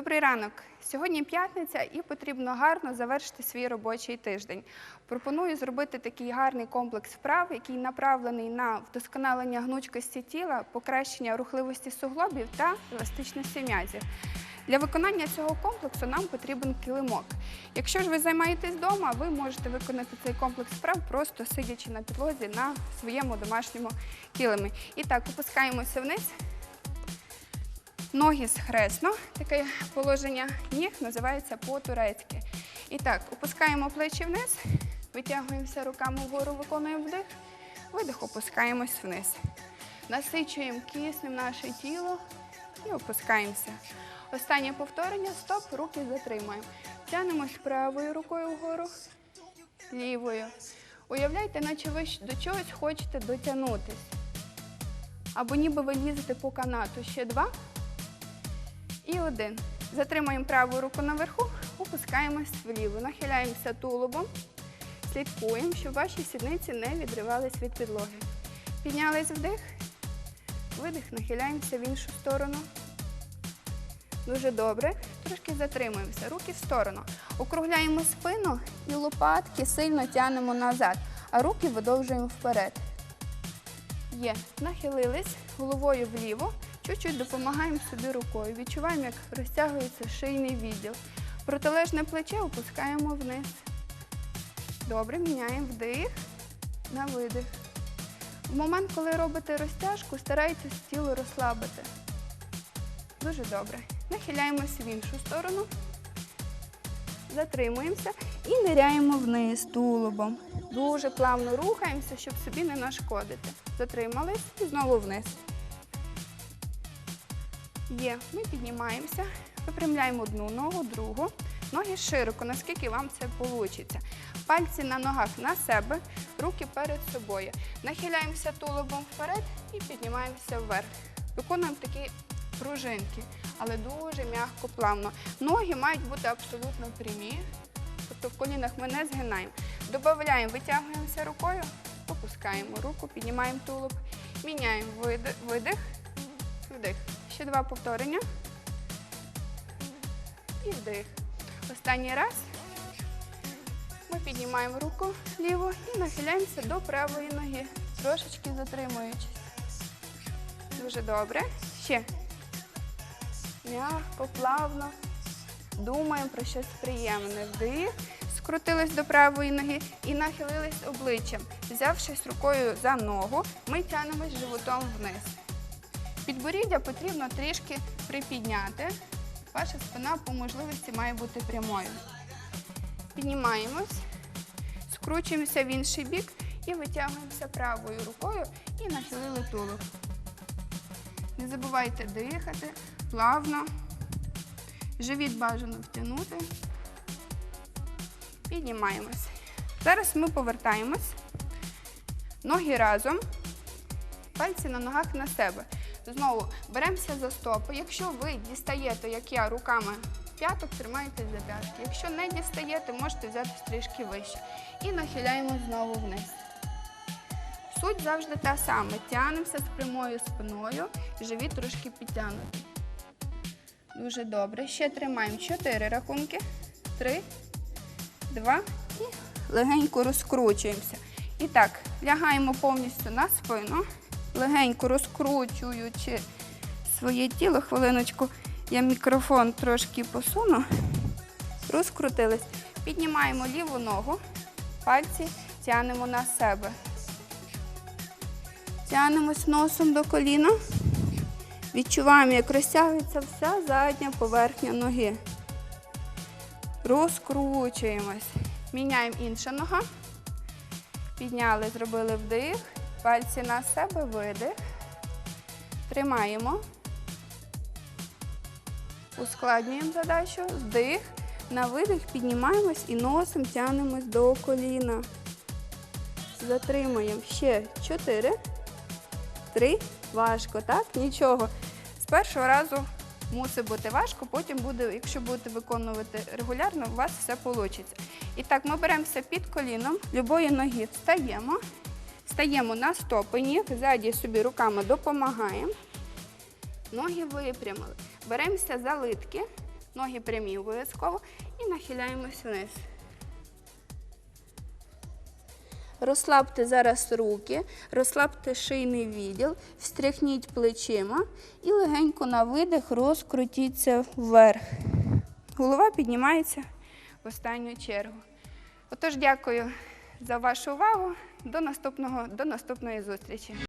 Добрий ранок. Сьогодні п'ятниця і потрібно гарно завершити свій робочий тиждень. Пропоную зробити такий гарний комплекс вправ, який направлений на вдосконалення гнучкості тіла, покращення рухливості суглобів та еластичності м'язів. Для виконання цього комплексу нам потрібен килимок. Якщо ж ви займаєтесь вдома, ви можете виконати цей комплекс вправ просто сидячи на підлозі на своєму домашньому килимі. І так, опускаємося вниз. Ноги схресно. Таке положення ніг називається по-турецьки. І так, опускаємо плечі вниз, витягуємося руками вгору, виконуємо вдих, видих, опускаємось вниз. Насичуємо киснем наше тіло і опускаємося. Останнє повторення, стоп, руки затримуємо. Тянемось правою рукою вгору, лівою. Уявляйте, наче ви до чогось хочете дотягнутись. Або ніби ви лізете по канату. Ще два. І один. Затримуємо праву руку наверху, опускаємось вліво. Нахиляємося тулубом, слідкуємо, щоб ваші сідниці не відривались від підлоги. Піднялись вдих, видих, нахиляємося в іншу сторону. Дуже добре. Трошки затримуємося. Руки в сторону. Округляємо спину і лопатки сильно тягнемо назад, а руки видовжуємо вперед. Є. Нахилились головою вліво. Чуть-чуть допомагаємо собі рукою. Відчуваємо, як розтягується шийний відділ. Протилежне плече опускаємо вниз. Добре, міняємо вдих на видих. В момент, коли робите розтяжку, старайтесь тіло розслабити. Дуже добре. Нахиляємося в іншу сторону. Затримуємося і ниряємо вниз тулубом. Дуже плавно рухаємося, щоб собі не нашкодити. Затримались і знову вниз. Є. Ми піднімаємося, випрямляємо одну ногу, другу. Ноги широко, наскільки вам це вийде. Пальці на ногах на себе, руки перед собою. Нахиляємося тулубом вперед і піднімаємося вверх. Виконуємо такі пружинки, але дуже м'яко, плавно. Ноги мають бути абсолютно прямі, тобто в колінах ми не згинаємо. Додаємо, витягуємося рукою, опускаємо руку, піднімаємо тулуб, міняємо видих, вдих. Ще два повторення. І вдих. Останній раз. Ми піднімаємо руку ліву і нахиляємося до правої ноги, трошечки затримуючись. Дуже добре. Ще. М'яко, плавно. Думаємо про щось приємне. Вдих. Скрутились до правої ноги і нахилились обличчям. Взявшись рукою за ногу, ми тягнемось животом вниз. Підборіддя потрібно трішки припідняти. Ваша спина по можливості має бути прямою. Піднімаємось, скручуємося в інший бік і витягуємося правою рукою і нахилили тулуб. Не забувайте дихати плавно. Живіт бажано втягнути. Піднімаємось. Зараз ми повертаємось. Ноги разом, пальці на ногах на себе. Знову беремося за стопи. Якщо ви дістаєте, як я, руками п'яток, тримайте за п'ятки. Якщо не дістаєте, можете взяти трішки вище. І нахиляємо знову вниз. Суть завжди та сама. Тянемося з прямою спиною, живіт трошки підтягнутий. Дуже добре. Ще тримаємо чотири рахунки. Три, два і легенько розкручуємося. І так, лягаємо повністю на спину, легенько розкручуючи своє тіло. Хвилиночку, я мікрофон трошки посуну. Розкрутились. Піднімаємо ліву ногу, пальці тягнемо на себе. Тягнемось носом до коліна. Відчуваємо, як розтягується вся задня поверхня ноги. Розкручуємось. Міняємо інша нога. Підняли, зробили вдих. Пальці на себе, видих. Тримаємо. Ускладнюємо задачу. Вдих. На видих піднімаємось і носом тягнемось до коліна. Затримуємо ще чотири. Три. Важко, так? Нічого. З першого разу мусить бути важко, потім буде, якщо будете виконувати регулярно, у вас все вийде. І так, ми беремося під коліном, любої ноги встаємо, стаємо на стопи ніг, ззаді собі руками допомагаємо. Ноги випрямили. Беремося за литки, Ноги прямі обов'язково і нахиляємось вниз. Розслабте зараз руки, розслабте шийний відділ, встряхніть плечима і легенько на видих розкрутіться вверх. Голова піднімається в останню чергу. Отож, дякую за вашу увагу. До наступного, до наступної зустрічі.